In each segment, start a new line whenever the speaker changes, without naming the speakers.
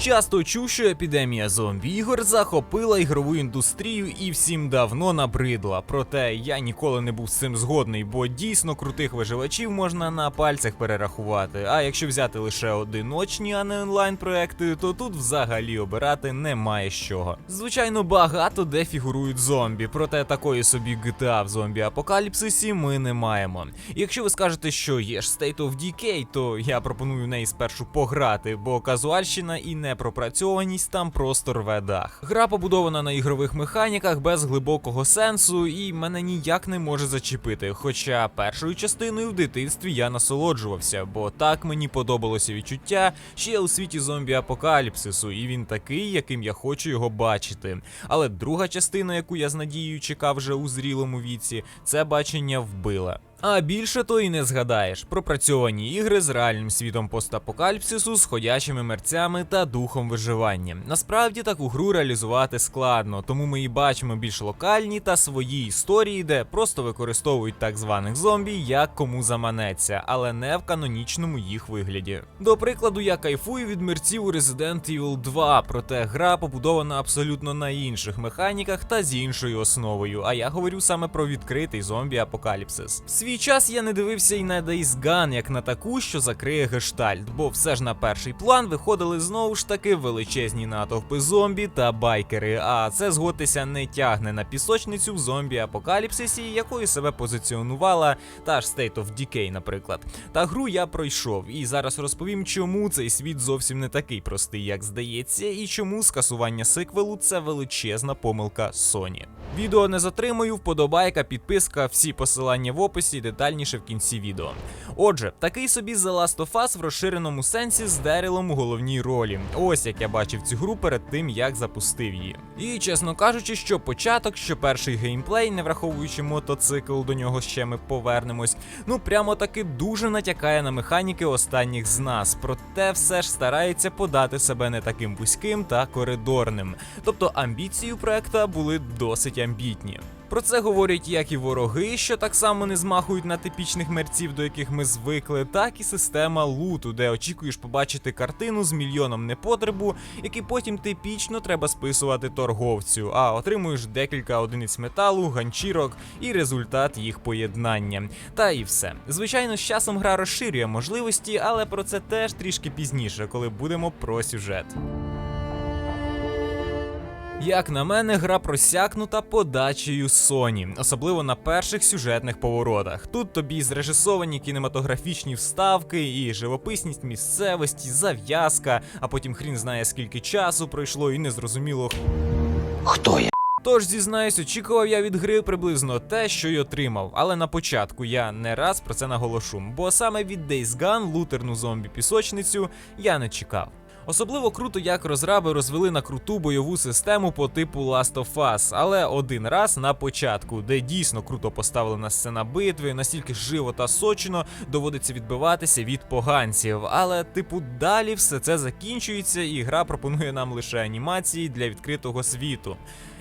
Часто чув, що епідемія зомбі-ігор захопила ігрову індустрію і всім давно набридла. Проте я ніколи не був з цим згодний, бо дійсно крутих виживачів можна на пальцях перерахувати. А якщо взяти лише одиночні, а не онлайн проекти, то тут взагалі обирати немає з чого. Звичайно, багато де фігурують зомбі, проте такої собі GTA в зомбі апокаліпсисі ми не маємо. Якщо ви скажете, що є ж State of Decay, то я пропоную в неї спершу пограти, бо казуальщина і непропрацьованість там просто рве дах. Гра побудована на ігрових механіках без глибокого сенсу, і мене ніяк не може зачепити. Хоча першою частиною в дитинстві я насолоджувався, бо так мені подобалося відчуття, що у світі зомбі-апокаліпсису, і він такий, яким я хочу його бачити. Але друга частина, яку я з надією чекав вже у зрілому віці, це бачення вбила. А більше то і не згадаєш. Пропрацьовані ігри з реальним світом постапокаліпсису, з ходячими мерцями та духом виживання. Насправді таку гру реалізувати складно, тому ми і бачимо більш локальні та свої історії, де просто використовують так званих зомбі, як кому заманеться, але не в канонічному їх вигляді. До прикладу, я кайфую від мерців у Resident Evil 2, проте гра побудована абсолютно на інших механіках та з іншою основою. А я говорю саме про відкритий зомбі-апокаліпсис. Свій час я не дивився і на Days Gone як на таку, що закриє гештальт, бо все ж на перший план виходили знову ж таки величезні натовпи зомбі та байкери. А це згодитися не тягне на пісочницю в зомбі-апокаліпсисі, якою себе позиціонувала та ж State of Decay, наприклад. Та гру я пройшов, і зараз розповім, чому цей світ зовсім не такий простий, як здається, і чому скасування сиквелу це величезна помилка Sony. Відео не затримую, вподобайка, підписка, всі посилання в описі, детальніше в кінці відео. Отже, такий собі The Last of Us в розширеному сенсі з Дерілом у головній ролі. Ось як я бачив цю гру перед тим, як запустив її. І чесно кажучи, що початок, що перший геймплей, не враховуючи мотоцикл, до нього ще ми повернемось. Ну прямо таки дуже натякає на механіки останніх з нас, проте все ж старається подати себе не таким вузьким та коридорним. Тобто амбіції у проекта були досить амбітні. Про це говорять як і вороги, що так само не змахують на типічних мерців, до яких ми звикли, так і система луту, де очікуєш побачити картину з мільйоном непотребу, який потім типічно треба списувати торговцю, а отримуєш декілька одиниць металу, ганчірок і результат їх поєднання. Та і все. Звичайно, з часом гра розширює можливості, але про це теж трішки пізніше, коли будемо про сюжет. Як на мене, гра просякнута подачею Sony, особливо на перших сюжетних поворотах. Тут тобі зрежисовані кінематографічні вставки і живописність місцевості, зав'язка, а потім хрін знає скільки часу пройшло, і незрозуміло
Хто я?
Тож зізнаюсь, очікував я від гри приблизно те, що й отримав. Але на початку я не раз про це наголошу, бо саме від Days Gone лутерну зомбі пісочницю я не чекав. Особливо круто, як розраби розвели на круту бойову систему по типу Last of Us, але один раз на початку, де дійсно круто поставлена сцена битви, настільки живо та сочно доводиться відбиватися від поганців. Але, типу, далі все це закінчується, і гра пропонує нам лише анімації для відкритого світу.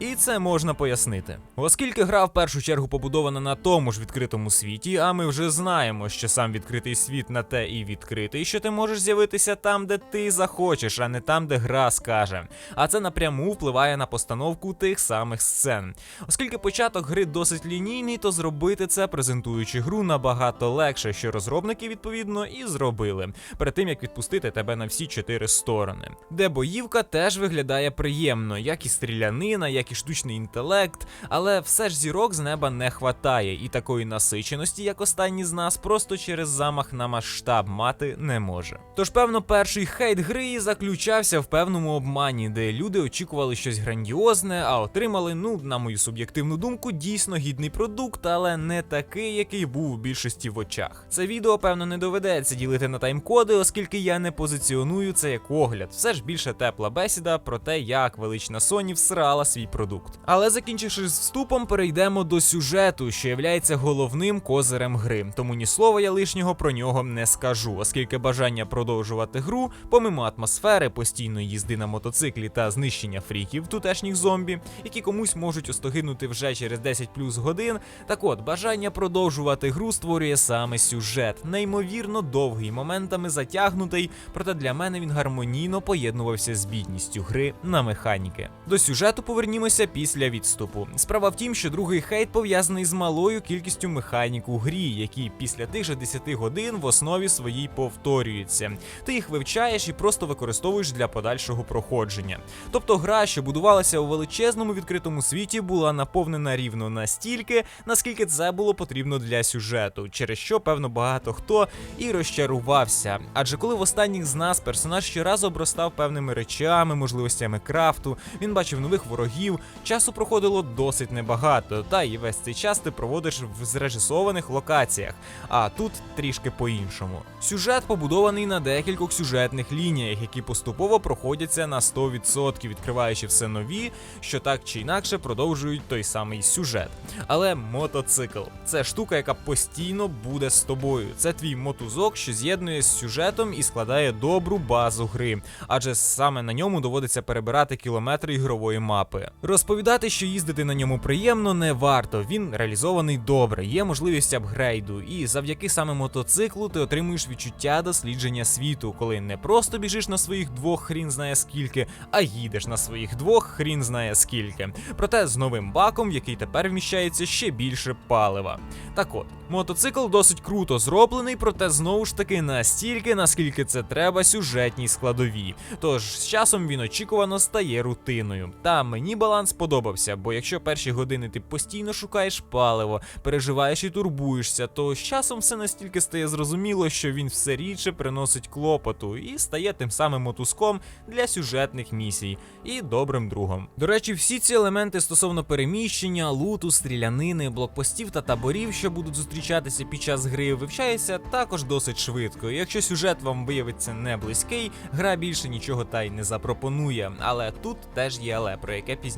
І це можна пояснити. Оскільки гра в першу чергу побудована на тому ж відкритому світі, а ми вже знаємо, що сам відкритий світ на те і відкритий, що ти можеш з'явитися там, де ти захочеш, а не там, де гра скаже. А це напряму впливає на постановку тих самих сцен. Оскільки початок гри досить лінійний, то зробити це, презентуючи гру, набагато легше, що розробники відповідно і зробили, перед тим як відпустити тебе на всі чотири сторони. Де боївка теж виглядає приємно, як і стрілянина, як і штучний інтелект, але все ж зірок з неба не хватає, і такої насиченості, як останні з нас, просто через замах на масштаб мати не може. Тож, певно, перший хейт гри заключався в певному обмані, де люди очікували щось грандіозне, а отримали, ну, на мою суб'єктивну думку, дійсно гідний продукт, але не такий, який був у більшості в очах. Це відео, певно, не доведеться ділити на таймкоди, оскільки я не позиціоную це як огляд. Все ж більше тепла бесіда про те, як велична Sony всрала свій продукт. Але закінчивши з вступом, перейдемо до сюжету, що є головним козирем гри. Тому ні слова я лишнього про нього не скажу, оскільки бажання продовжувати гру, помимо атмосфери, постійної їзди на мотоциклі та знищення фріків тутешніх зомбі, які комусь можуть остогинути вже через 10 плюс годин. Так от, бажання продовжувати гру створює саме сюжет, неймовірно довгий, моментами затягнутий, проте для мене він гармонійно поєднувався з бідністю гри на механіки. До сюжету повернімося після відступу. Справа в тім, що другий хейт пов'язаний з малою кількістю механік у грі, які після тих же 10 годин в основі своїй повторюються. Ти їх вивчаєш і просто використовуєш для подальшого проходження. Тобто гра, що будувалася у величезному відкритому світі, була наповнена рівно настільки, наскільки це було потрібно для сюжету, через що, певно, багато хто і розчарувався. Адже коли в останніх з нас персонаж щоразу обростав певними речами, можливостями крафту, він бачив нових ворогів, часу проходило досить небагато, та і весь цей час ти проводиш в зрежисованих локаціях. А тут трішки по-іншому. Сюжет побудований на декількох сюжетних лініях, які поступово проходяться на 100%, відкриваючи все нові, що так чи інакше продовжують той самий сюжет. Але мотоцикл це штука, яка постійно буде з тобою. Це твій мотузок, що з'єднує з сюжетом і складає добру базу гри, адже саме на ньому доводиться перебирати кілометри ігрової мапи. Розповідати, що їздити на ньому приємно, не варто. Він реалізований добре, є можливість апгрейду, і завдяки саме мотоциклу ти отримуєш відчуття дослідження світу, коли не просто біжиш на своїх двох хрін знає скільки, а їдеш на своїх двох хрін знає скільки. Проте з новим баком, в який тепер вміщається ще більше палива. Так от, мотоцикл досить круто зроблений, проте знову ж таки настільки, наскільки це треба сюжетній складовій. Тож з часом він очікувано стає рутиною. Та мені баланс подобався, бо якщо перші години ти постійно шукаєш паливо, переживаєш і турбуєшся, то з часом все настільки стає зрозуміло, що він все рідше приносить клопоту і стає тим самим мотузком для сюжетних місій і добрим другом. До речі, всі ці елементи стосовно переміщення, луту, стрілянини, блокпостів та таборів, що будуть зустрічатися під час гри, вивчаються також досить швидко. Якщо сюжет вам виявиться не близький, гра більше нічого та й не запропонує. Але тут теж є але, про яке пізніше.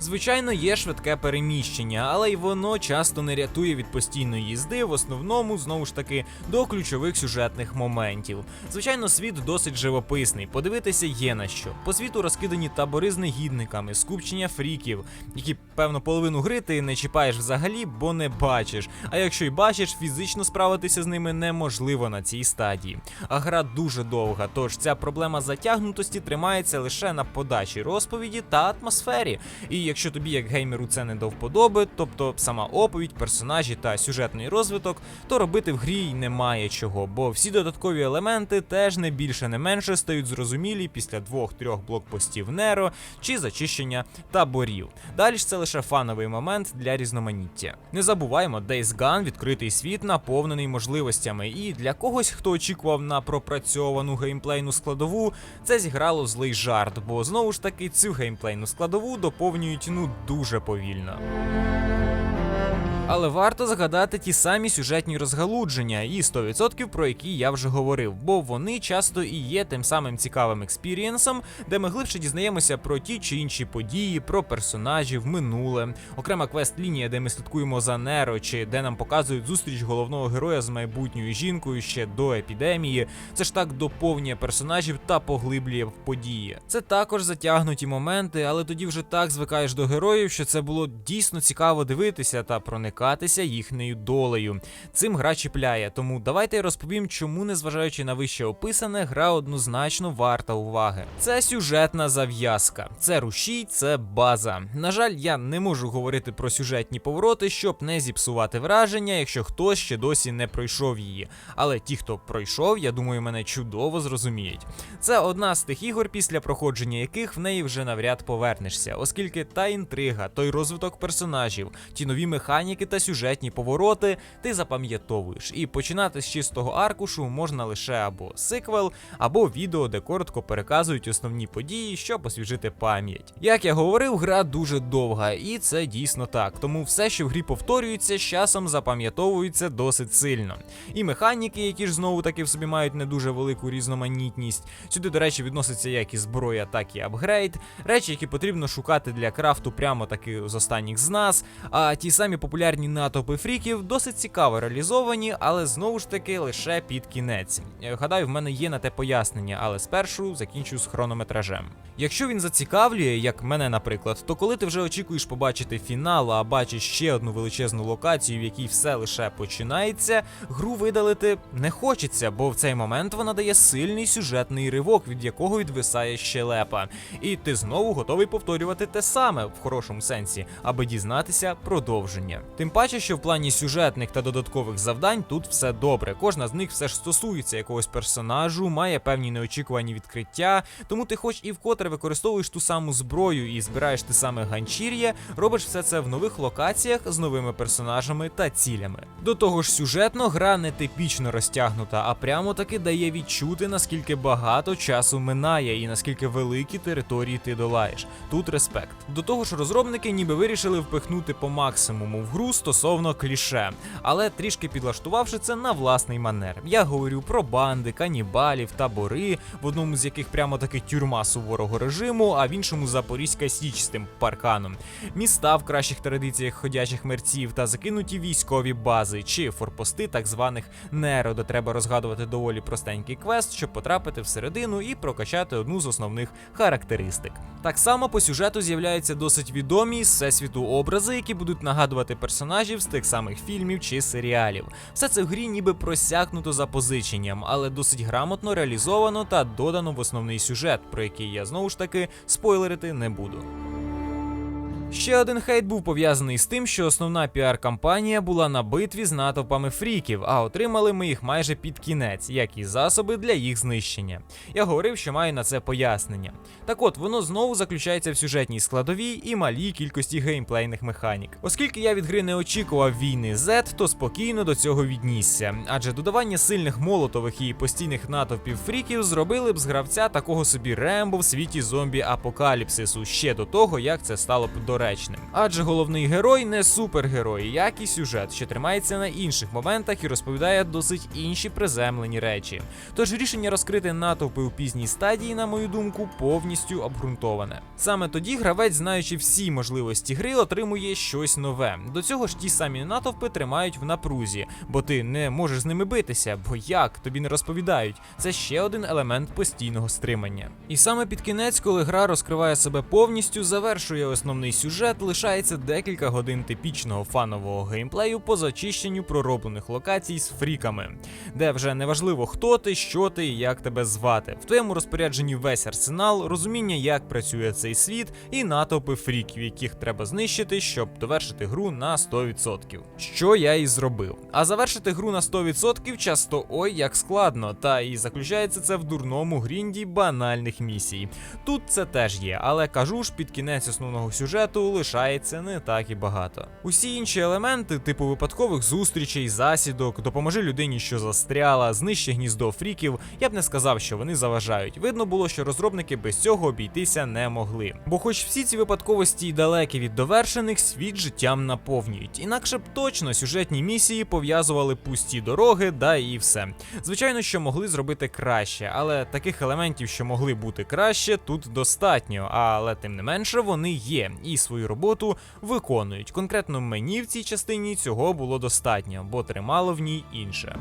Звичайно, є швидке переміщення, але й воно часто не рятує від постійної їзди, в основному знову ж таки до ключових сюжетних моментів. Звичайно, світ досить живописний. Подивитися є на що. По світу розкидані табори з негідниками, скупчення фріків, які певно половину гри ти не чіпаєш взагалі, бо не бачиш. А якщо й бачиш, фізично справитися з ними неможливо на цій стадії. А гра дуже довга, тож ця проблема затягнутості тримається лише на подачі розповіді та атмосфері. І якщо тобі, як геймеру, це не до вподоби, тобто сама оповідь, персонажі та сюжетний розвиток, то робити в грі й немає чого, бо всі додаткові елементи теж не більше не менше стають зрозумілі після двох-трьох блокпостів Неро чи зачищення таборів. Далі ж це лише фановий момент для різноманіття. Не забуваємо, Days Gone – відкритий світ, наповнений можливостями, і для когось, хто очікував на пропрацьовану геймплейну складову, це зіграло злий жарт, бо знову ж таки цю геймплейну складову доповнюють ну дуже повільно. Але варто згадати ті самі сюжетні розгалудження і 100% про які я вже говорив, бо вони часто і є тим самим цікавим експірієнсом, де ми глибше дізнаємося про ті чи інші події, про персонажів, минуле, окрема квест-лінія, де ми слідкуємо за Неро, чи де нам показують зустріч головного героя з майбутньою жінкою ще до епідемії. Це ж так доповнює персонажів та поглиблює в події. Це також затягнуті моменти, але тоді вже так звикаєш до героїв, що це було дійсно цікаво дивитися та проникатися їхньою долею. Цим гра чіпляє, тому давайте я розповім, чому, незважаючи на вище описане, гра однозначно варта уваги. Це сюжетна зав'язка, це рушій, це база. На жаль, я не можу говорити про сюжетні повороти, щоб не зіпсувати враження, якщо хтось ще досі не пройшов її. Але ті, хто пройшов, я думаю, мене чудово зрозуміють. Це одна з тих ігор, після проходження яких в неї вже навряд повернешся, оскільки та інтрига, той розвиток персонажів, ті нові механіки та сюжетні повороти ти запам'ятовуєш, і починати з чистого аркушу можна лише або сиквел, або відео, де коротко переказують основні події, щоб освіжити пам'ять. Як я говорив, гра дуже довга, і це дійсно так. Тому все, що в грі повторюється, з часом запам'ятовується досить сильно. І механіки, які ж знову таки в собі мають не дуже велику різноманітність. Сюди, до речі, відноситься як і зброя, так і апгрейд, речі, які потрібно шукати для крафту прямо таки з останніх з нас. А ті самі популярні натовпи фріків досить цікаво реалізовані, але знову ж таки лише під кінець. Е, Гадаю, в мене є на те пояснення, але спершу закінчу з хронометражем. Якщо він зацікавлює, як мене, наприклад, то коли ти вже очікуєш побачити фінал, а бачиш ще одну величезну локацію, в якій все лише починається, гру видалити не хочеться, бо в цей момент вона дає сильний сюжетний ривок, від якого відвисає щелепа. І ти знову готовий повторювати те саме в хорошому сенсі, аби дізнатися продовження. Тим паче, що в плані сюжетних та додаткових завдань тут все добре. Кожна з них все ж стосується якогось персонажу, має певні неочікувані відкриття, тому ти хоч і вкотре використовуєш ту саму зброю і збираєш те саме ганчір'я, робиш все це в нових локаціях з новими персонажами та цілями. До того ж, сюжетно гра не типічно розтягнута, а прямо таки дає відчути, наскільки багато часу минає і наскільки великі території ти долаєш. Тут респект. До того ж, розробники ніби вирішили впихнути по максимуму в гру стосовно кліше, але трішки підлаштувавши це на власний манер. Я говорю про банди, канібалів, табори, в одному з яких прямо таки тюрма суворого режиму, а в іншому Запорізька Січ з тим парканом, міста в кращих традиціях ходячих мерців та закинуті військові бази чи форпости так званих Неро, де треба розгадувати доволі простенький квест, щоб потрапити всередину і прокачати одну з основних характеристик. Так само по сюжету з'являються досить відомі з всесвіту образи, які будуть нагадувати персонажів з тих самих фільмів чи серіалів. Все це в грі ніби просякнуто запозиченням, але досить грамотно реалізовано та додано в основний сюжет, про який я знову ж таки спойлерити не буду. Ще один хейт був пов'язаний з тим, що основна піар-кампанія була на битві з натовпами фріків, а отримали ми їх майже під кінець, як і засоби для їх знищення. Я говорив, що маю на це пояснення. Так от, воно знову заключається в сюжетній складовій і малій кількості геймплейних механік. Оскільки я від гри не очікував війни Z, то спокійно до цього віднісся, адже додавання сильних молотових і постійних натовпів фріків зробили б з гравця такого собі рембо в світі зомбі апокаліпсису ще до того, як це стало б доречним. Адже головний герой не супергерой, як і сюжет, що тримається на інших моментах і розповідає досить інші приземлені речі. Тож рішення розкрити натовпи у пізній стадії, на мою думку, повністю обґрунтоване. Саме тоді гравець, знаючи всі можливості гри, отримує щось нове. До цього ж ті самі натовпи тримають в напрузі, бо ти не можеш з ними битися, бо як тобі не розповідають. Це ще один елемент постійного стримання. І саме під кінець, коли гра розкриває себе повністю, завершує основний сюжет, лишається декілька годин типічного фанового геймплею по зачищенню пророблених локацій з фріками, де вже не важливо, хто ти, що ти і як тебе звати. В твоєму розпорядженні весь арсенал, розуміння, як працює цей світ, і натовпи фріків, яких треба знищити, щоб довершити гру на 100%. Що я і зробив. А завершити гру на 100% часто ой як складно, та і заключається це в дурному грінді банальних місій. Тут це теж є, але кажу ж, під кінець основного сюжету лишається не так і багато. Усі інші елементи, типу випадкових зустрічей, засідок, допоможи людині, що застряла, знищи гніздо фріків, я б не сказав, що вони заважають. Видно було, що розробники без цього обійтися не могли. Бо, хоч всі ці випадковості й далекі від довершених, світ життям наповнюють. Інакше б точно сюжетні місії пов'язували пусті дороги, да і все. Звичайно, що могли зробити краще, але таких елементів, що могли бути краще, тут достатньо. Але тим не менше вони є і свою роботу виконують. Конкретно мені в цій частині цього було достатньо, бо тримало в ній інше.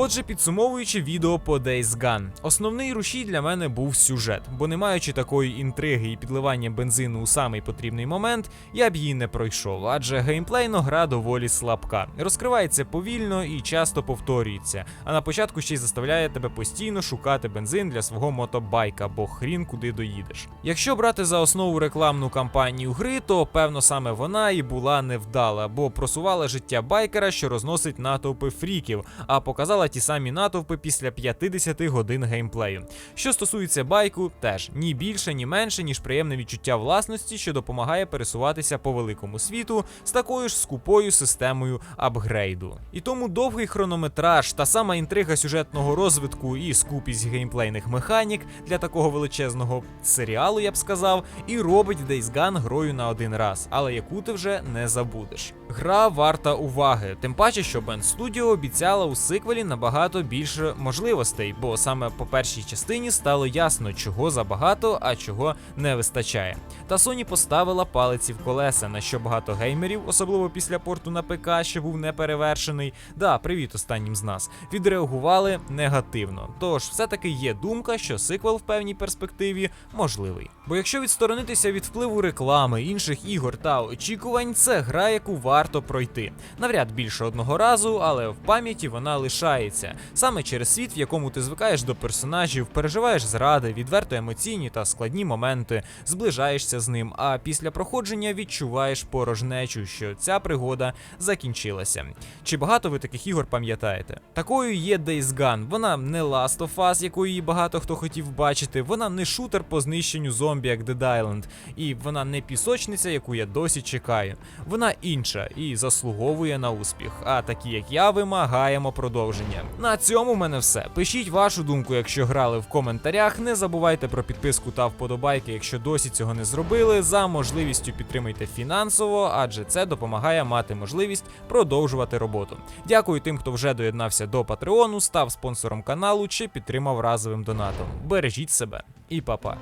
Отже, підсумовуючи відео по Days Gone, основний рушій для мене був сюжет, бо не маючи такої інтриги і підливання бензину у самий потрібний момент, я б її не пройшов, адже геймплейно гра доволі слабка. Розкривається повільно і часто повторюється, а на початку ще й заставляє тебе постійно шукати бензин для свого мотобайка, бо хрін куди доїдеш. Якщо брати за основу рекламну кампанію гри, то певно саме вона і була невдала, бо просувала життя байкера, що розносить натовпи фріків, а показала ті самі натовпи після 50 годин геймплею. Що стосується байку, теж ні більше, ні менше, ніж приємне відчуття власності, що допомагає пересуватися по великому світу з такою ж скупою системою апгрейду. І тому довгий хронометраж, та сама інтрига сюжетного розвитку і скупість геймплейних механік для такого величезного серіалу, я б сказав, і робить Days Gone грою на один раз, але яку ти вже не забудеш. Гра варта уваги, тим паче, що Band Studio обіцяла у сиквелі набагато більше можливостей, бо саме по першій частині стало ясно, чого забагато, а чого не вистачає. Та Sony поставила палиці в колеса, на що багато геймерів, особливо після порту на ПК, що був неперевершений. Да, привіт останнім з нас, відреагували негативно. Тож, все-таки є думка, що сиквел в певній перспективі можливий. Бо якщо відсторонитися від впливу реклами, інших ігор та очікувань, це гра, яку варто пройти. Навряд більше одного разу, але в пам'яті вона лишається саме через світ, в якому ти звикаєш до персонажів, переживаєш зради, відверто емоційні та складні моменти, зближаєшся з ним. А після проходження відчуваєш порожнечу, що ця пригода закінчилася. Чи багато ви таких ігор пам'ятаєте? Такою є Days Gone. Вона не Last of Us, якої її багато хто хотів бачити. Вона не шутер по знищенню зомбі, як Dead Island, і вона не пісочниця, яку я досі чекаю. Вона інша і заслуговує на успіх. А такі, як я, вимагаємо продовження. На цьому в мене все. Пишіть вашу думку, якщо грали в коментарях. Не забувайте про підписку та вподобайки, якщо досі цього не зробили. За можливістю підтримайте фінансово, адже це допомагає мати можливість продовжувати роботу. Дякую тим, хто вже доєднався до Патреону, став спонсором каналу чи підтримав разовим донатом. Бережіть себе і па-па.